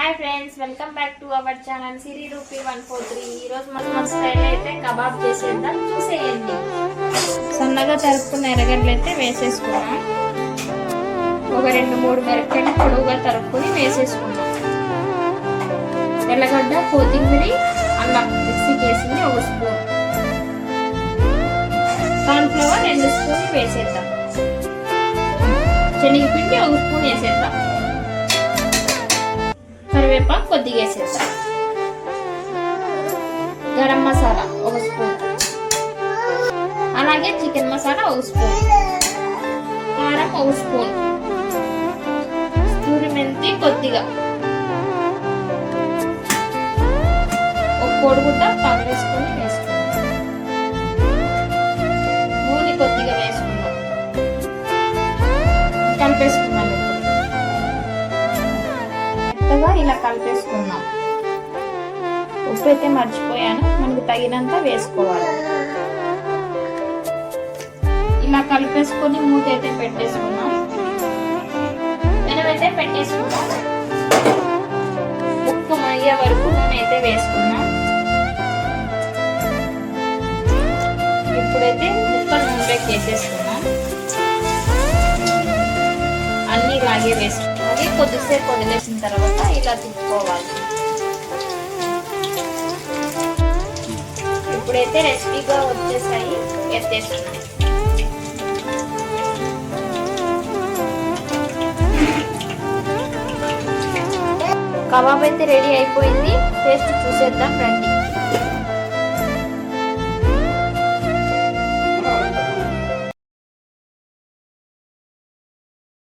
Hi friends welcome back to our channel Siri rupee one four three ఈరోజు మనం మన style అయితే kebab చేసేద్దాం చూసేయండి. సన్నగా తరుపుకున్న ఎర్రగడ్డలు అయితే వేసేసుకున్నాం ఒక రెండు మూడు మిరపకాయలు పొడవుగా తరుక్కుని వేసేసుకున్నాం ఎర్రగడ్డ కొత్తిమీరి అల్లం మిక్సీకి వేసింది ఒక స్పూన్. కార్న్ఫ్లవర్ రెండు స్పూన్ వేసేద్దాం. శనగపిండి ఒక స్పూన్ వేసేద్దాం. కరివేపాకు కొద్దిగా వేసేద్దాం. గరం మసాలా ఒక స్పూన్. అలాగే చికెన్ మసాలా ఒక స్పూన్. కారం ఒక స్పూన్. కస్తూరి మెంతి కొద్దిగా. ఒక కోడిగుడ్డ పగలేసుకొని వేసుకున్నాం నూనె కొద్దిగా వేసుకుందాం. కలిపేసుకుందాం. ఇలా కలిపేసుకున్నాం ఉప్పు అయితే మర్చిపోయాను. మనకు తగినంత వేసుకోవాలి. ఇలా కలిపేసుకొని మూత అయితే పెట్టేసుకున్నాం పెనవైతే పెట్టేసుకున్నాం ముక్క మయ్యే వరకు నూనె అయితే వేసుకున్నాం ఇప్పుడైతే ముక్కలు నూనెలోకి వేసేసుకున్నాం అన్ని ఇలాగే ఇది కొద్దిసేపు వదిలేసిన తర్వాత ఇలా తిప్పుకోవాలి ఇప్పుడైతే రెసిపీగా వచ్చేసాయి ఎత్తేస్తున్నాను కబాబ్ అయితే రెడీ అయిపోయింది టేస్ట్ చూసేద్దాం రండి